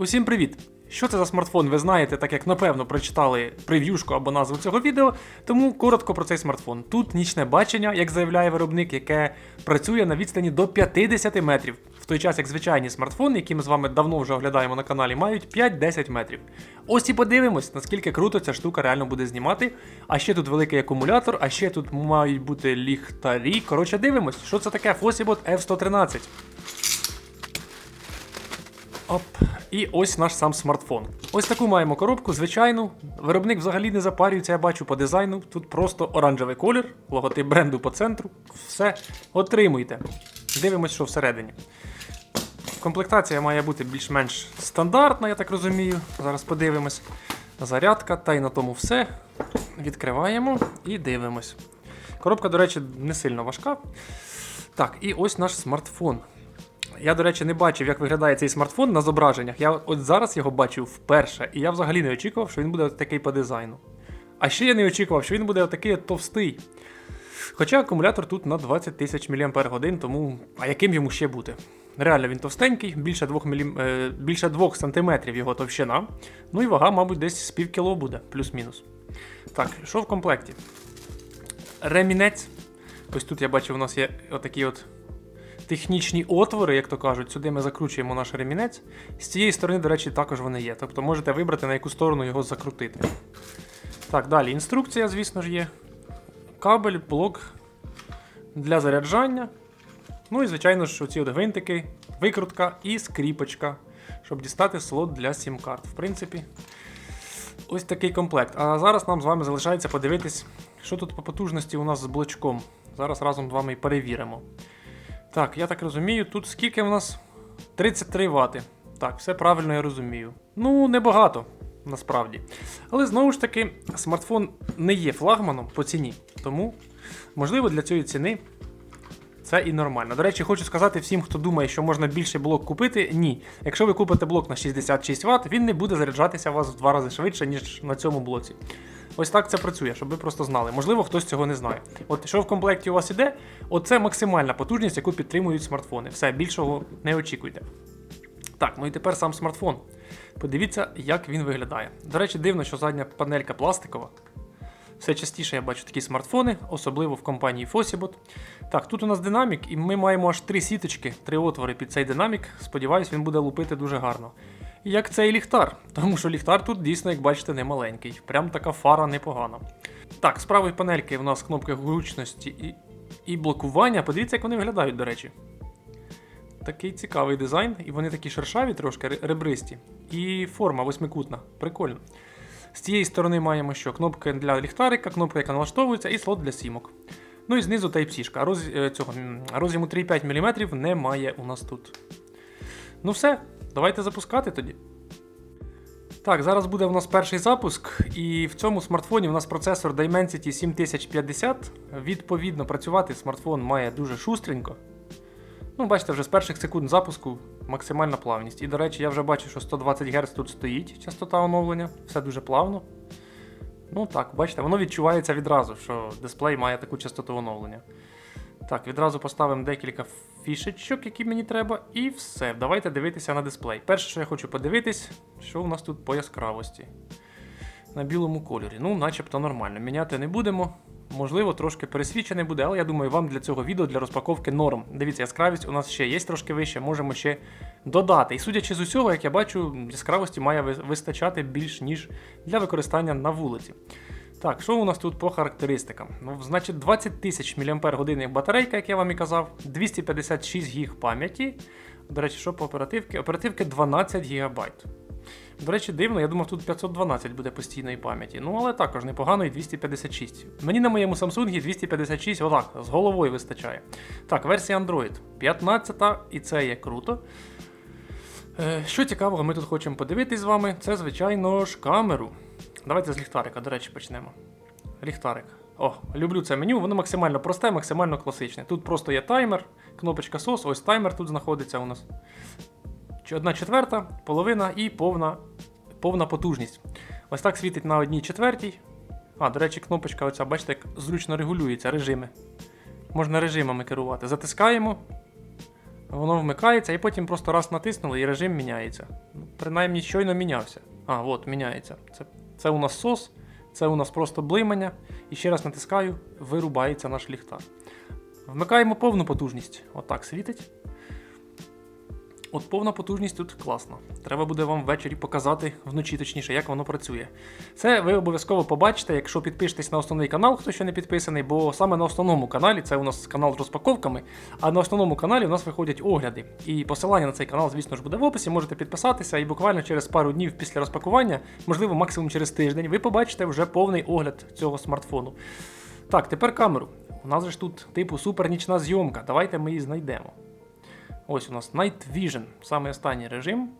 Усім привіт! Що це за смартфон? Ви знаєте, так як напевно прочитали прев'юшку або назву цього відео, тому коротко про цей смартфон. Тут нічне бачення, як заявляє виробник, яке працює на відстані до 50 метрів. В той час, як звичайні смартфони, які ми з вами давно вже оглядаємо на каналі, мають 5-10 метрів. Ось і подивимось, наскільки круто ця штука реально буде знімати. А ще тут великий акумулятор, а ще тут мають бути ліхтарі. Коротше, дивимось, що це таке Fosibot F113. Оп. І ось наш сам смартфон. Ось таку маємо коробку, звичайну. Виробник взагалі не запарюється, я бачу по дизайну. Тут просто оранжевий колір, логотип бренду по центру. Все отримуйте. Дивимось, що всередині. Комплектація має бути більш-менш стандартна, я так розумію. Зараз подивимось. Зарядка, та й на тому все. Відкриваємо і дивимось. Коробка, до речі, не сильно важка. Так, і ось наш смартфон. Я, до речі, не бачив, як виглядає цей смартфон на зображеннях. Я от зараз його бачив вперше, і я взагалі не очікував, що він буде такий по дизайну. А ще я не очікував, що він буде такий товстий. Хоча акумулятор тут на 20 тисяч мАч, тому а яким йому ще бути? Реально він товстенький, більше 2, мілі... е, більше 2 см його товщина. Ну і вага, мабуть, десь з пів кіло буде, плюс-мінус. Так, що в комплекті? Ремінець. Ось тут я бачу, у нас є отакі от технічні отвори, як то кажуть. Сюди ми закручуємо наш ремінець. З цієї сторони, до речі, також вони є. Тобто можете вибрати, на яку сторону його закрутити. Так, далі інструкція, звісно ж, є. Кабель, блок для заряджання. Ну і, звичайно ж, оці от гвинтики, викрутка і скріпочка, щоб дістати слот для сім-карт. В принципі, ось такий комплект. А зараз нам з вами залишається подивитись, що тут по потужності у нас з блочком. Зараз разом з вами і перевіримо. Так, я так розумію, тут скільки в нас? 33 Вт. Так, все правильно я розумію. Ну, небагато, насправді. Але знову ж таки, смартфон не є флагманом по ціні. Тому, можливо, для цієї ціни це і нормально. До речі, хочу сказати всім, хто думає, що можна більше блок купити. Ні. Якщо ви купите блок на 66 Вт, він не буде заряджатися у вас в два рази швидше, ніж на цьому блоці. Ось так це працює, щоб ви просто знали. Можливо, хтось цього не знає. От що в комплекті у вас іде, оце максимальна потужність, яку підтримують смартфони. Все, більшого не очікуйте. Так, ну і тепер сам смартфон. Подивіться, як він виглядає. До речі, дивно, що задня панелька пластикова. Все частіше я бачу такі смартфони, особливо в компанії Fosibot. Так, тут у нас динамік, і ми маємо аж три сіточки, три отвори під цей динамік. Сподіваюсь, він буде лупити дуже гарно. Як цей ліхтар, тому що ліхтар тут дійсно, як бачите, не маленький. Прям така фара непогана. Так, з правої панельки у нас кнопки гучності і, і блокування. Подивіться, як вони виглядають, до речі. Такий цікавий дизайн, і вони такі шершаві, трошки ребристі. І форма восьмикутна. Прикольно. З цієї сторони маємо що? Кнопки для ліхтарика, кнопка, яка налаштовується, і слот для сімок. Ну і знизу Type-C. Роз, цього, роз'єму 3,5 мм немає у нас тут. Ну все, давайте запускати тоді. Так, зараз буде у нас перший запуск, і в цьому смартфоні у нас процесор Dimensity 7050. Відповідно, працювати смартфон має дуже шустренько. Ну, бачите, вже з перших секунд запуску максимальна плавність. І, до речі, я вже бачу, що 120 Гц тут стоїть частота оновлення, все дуже плавно. Ну так, бачите, воно відчувається відразу, що дисплей має таку частоту оновлення. Так, відразу поставимо декілька фішечок, які мені треба, і все. Давайте дивитися на дисплей. Перше, що я хочу подивитись, що у нас тут по яскравості. На білому кольорі. Ну, начебто нормально. Міняти не будемо. Можливо, трошки пересвічений буде, але я думаю, вам для цього відео для розпаковки норм. Дивіться, яскравість у нас ще є трошки вище, можемо ще додати. І судячи з усього, як я бачу, яскравості має вистачати більш ніж для використання на вулиці. Так, що у нас тут по характеристикам? Ну, Значить, 20 тисяч мАч батарейка, як я вам і казав, 256 ГБ пам'яті. До речі, що по оперативки? Оперативки 12 ГБ. До речі, дивно, я думав, тут 512 буде постійної пам'яті. Ну, але також непогано і 256. Мені на моєму Samsung 256 отак, з головою вистачає. Так, версія Android 15, і це є круто. Е, Що цікавого, ми тут хочемо подивитись з вами, це, звичайно ж, камеру. Давайте з ліхтарика, до речі, почнемо. Ліхтарик. О, люблю це меню, воно максимально просте, максимально класичне. Тут просто є таймер, кнопочка SOS, ось таймер тут знаходиться у нас. Одна четверта, половина і повна повна потужність. Ось так світить на одній четвертій. А, до речі, кнопочка, оця, бачите, як зручно регулюється режими. Можна режимами керувати. Затискаємо. Воно вмикається і потім просто раз натиснули і режим міняється. Принаймні щойно мінявся. А, от, міняється. Це, це у нас сос, це у нас просто блимання. І ще раз натискаю, вирубається наш ліхтар. Вмикаємо повну потужність. Отак світить. От повна потужність тут класна. Треба буде вам ввечері показати, вночі точніше, як воно працює. Це ви обов'язково побачите, якщо підпишетесь на основний канал, хто ще не підписаний, бо саме на основному каналі, це у нас канал з розпаковками, а на основному каналі у нас виходять огляди. І посилання на цей канал, звісно ж, буде в описі, можете підписатися, і буквально через пару днів після розпакування, можливо, максимум через тиждень, ви побачите вже повний огляд цього смартфону. Так, тепер камеру. У нас же ж тут типу супернічна зйомка. Давайте ми її знайдемо. Ось у нас Night Vision, саме останній режим.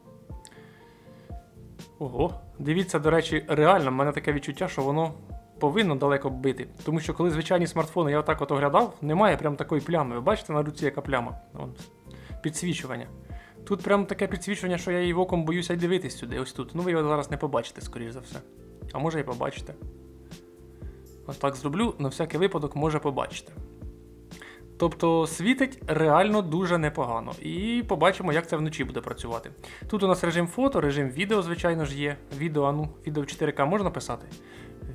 Ого, дивіться, до речі, реально, в мене таке відчуття, що воно повинно далеко бити. Тому що коли звичайні смартфони я отак от оглядав, немає прям такої плями. Ви бачите на руці, яка пляма? Вон, підсвічування. Тут прям таке підсвічування, що я її оком боюся дивитись сюди, ось тут. Ну ви його зараз не побачите, скоріш за все. А може і побачите. Ось так зроблю, на всякий випадок може побачите. Тобто світить реально дуже непогано. І побачимо, як це вночі буде працювати. Тут у нас режим фото, режим відео, звичайно ж, є. Відео, а ну, відео в 4К можна писати?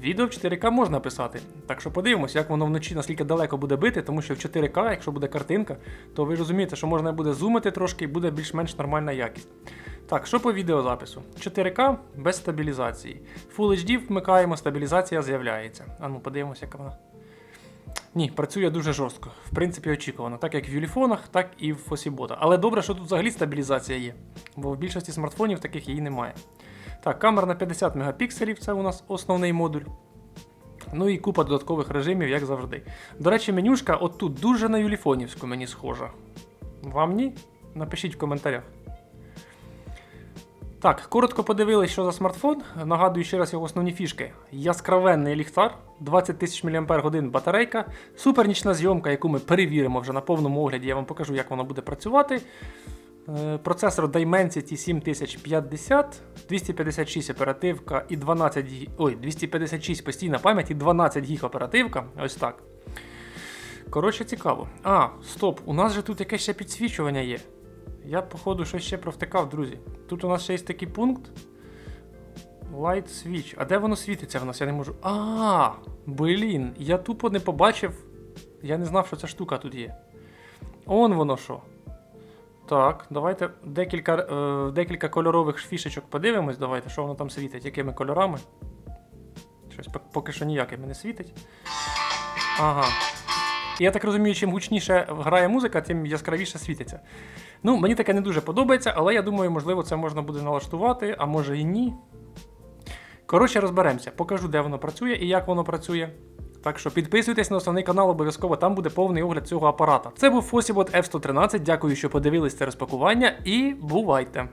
Відео в 4К можна писати. Так що подивимось, як воно вночі, наскільки далеко буде бити, тому що в 4К, якщо буде картинка, то ви розумієте, що можна буде зумити трошки і буде більш-менш нормальна якість. Так, що по відеозапису? 4К без стабілізації. Full HD вмикаємо, стабілізація з'являється. А ну, подивимося, яка вона. Ні, працює дуже жорстко. В принципі, очікувано, так як в юліфонах, так і в Фосібота. Але добре, що тут взагалі стабілізація є, бо в більшості смартфонів таких її немає. Так, камера на 50 мегапікселів, це у нас основний модуль. Ну і купа додаткових режимів, як завжди. До речі, менюшка отут дуже на юліфонівську мені схожа. Вам ні? Напишіть в коментарях. Так, коротко подивились, що за смартфон. Нагадую ще раз його основні фішки. Яскравенний ліхтар, 20 тисяч мАч батарейка, супернічна зйомка, яку ми перевіримо вже на повному огляді. Я вам покажу, як воно буде працювати. Е, Процесор Dimensity 7050, 256 оперативка і 12 гі- ой, 256 постійна пам'ять і 12 гіг оперативка. Ось так. Коротше, цікаво. А, стоп, у нас же тут якесь ще підсвічування є. Я, походу, щось ще провтикав, друзі. Тут у нас ще є такий пункт. Light switch. А де воно світиться в нас? Я не можу. А, блін, я тупо не побачив. Я не знав, що ця штука тут є. Он воно що. Так, давайте декілька, е, декілька кольорових фішечок подивимось. Давайте, що воно там світить, якими кольорами. Щось поки що ніякими не світить. Ага. І я так розумію, чим гучніше грає музика, тим яскравіше світиться. Ну, мені таке не дуже подобається, але я думаю, можливо, це можна буде налаштувати, а може і ні. Коротше, розберемося. Покажу, де воно працює і як воно працює. Так що підписуйтесь на основний канал, обов'язково там буде повний огляд цього апарата. Це був Fosibot F113. Дякую, що подивились це розпакування, і бувайте!